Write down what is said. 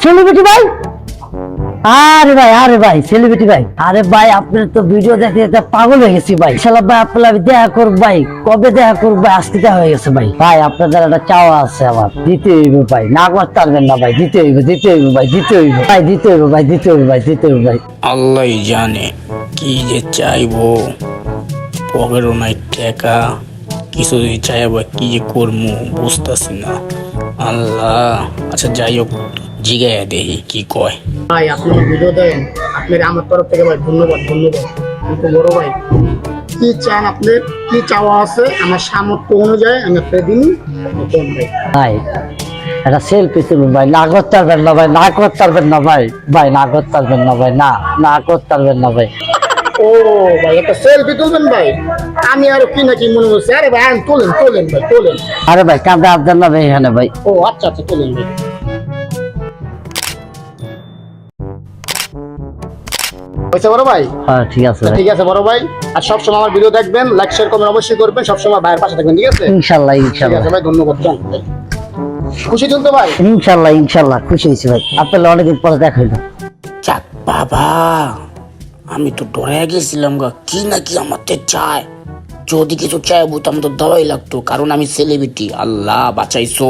Celebrity ভাই? আরে ভাই আরে ভাই সেলিব্রিটি ভাই। আরে ভাই আপনার তো ভিডিও দেখে দেখে পাগল হয়ে গেছি ভাই। শালা ভাই, আপনার দেখা করব ভাই। কবে দেখা করব ভাই? আজকে দেখা হয়ে গেছে ভাই। ভাই আপনাদের একটা চাওয়া আছে আমার। দিতে হইব ভাই। না করতে পারবেন না ভাই। দিতে হইব দিতে হইব ভাই। দিতে হইব। ভাই, দিতে হইব ভাই। দিতে হইব ভাই। দিতে হইব ভাই। আল্লাহ জানে কি যে চাইব। পকেটও নাই টাকা। কিছু যদি চাইব কি যে করব বুঝতেছি না। আল্লাহ। আচ্ছা যাই হোক জিগাইয়া দেখি কি কয়? ভাই আপনি ভিডিও দেন আপনার আমার তরফ থেকে ভাই ধন্যবাদ ধন্যবাদ। কিন্তু বড় ভাই কি চান আপনার? কি চাওয়া আছে? আমার সামর্থ্য অনুযায়ী আমি আপনার দিন ভাই একটা সেলফি তুলুন ভাই না করতে পারবেন না ভাই না করতে পারবেন না ভাই ভাই না করতে পারবেন না ভাই না না করতে পারবেন না ভাই। ও ভাই একটা সেলফি তুলবেন ভাই আমি আর কি না কি মনে হচ্ছে? আরে ভাই তোলেন তোলেন ভাই তোলেন। আরে ভাই কাঁদে আপনার না ভাই এখানে ভাই। ও আচ্ছা আচ্ছা তোলেন ভাই। হয়েছে বড় ভাই? হ্যাঁ ঠিক আছে ঠিক আছে বড় ভাই। আর সবসময় আমার ভিডিও দেখবেন লাইক শেয়ার করবেন অবশ্যই করবেন সবসময় ভাইয়ের পাশে থাকবেন ঠিক আছে? ইনশাল্লাহ ঠিক ইনশাল্লাহ। আছে ভাই ধন্যবাদ খুশি তুলতে ভাই? ইনশাল্লাহ ইনশাল্লাহ খুশি হয়েছি ভাই। আপনার অনেকদিন পরে দেখা হইল। যাক বাবা আমি তো ডরে গেছিলাম গা কি না কি আমাকে চায়? যদি কিছু চাইব তো আমার তো দেওয়াই লাগতো কারণ আমি সেলিব্রিটি আল্লাহ বাঁচাইছো।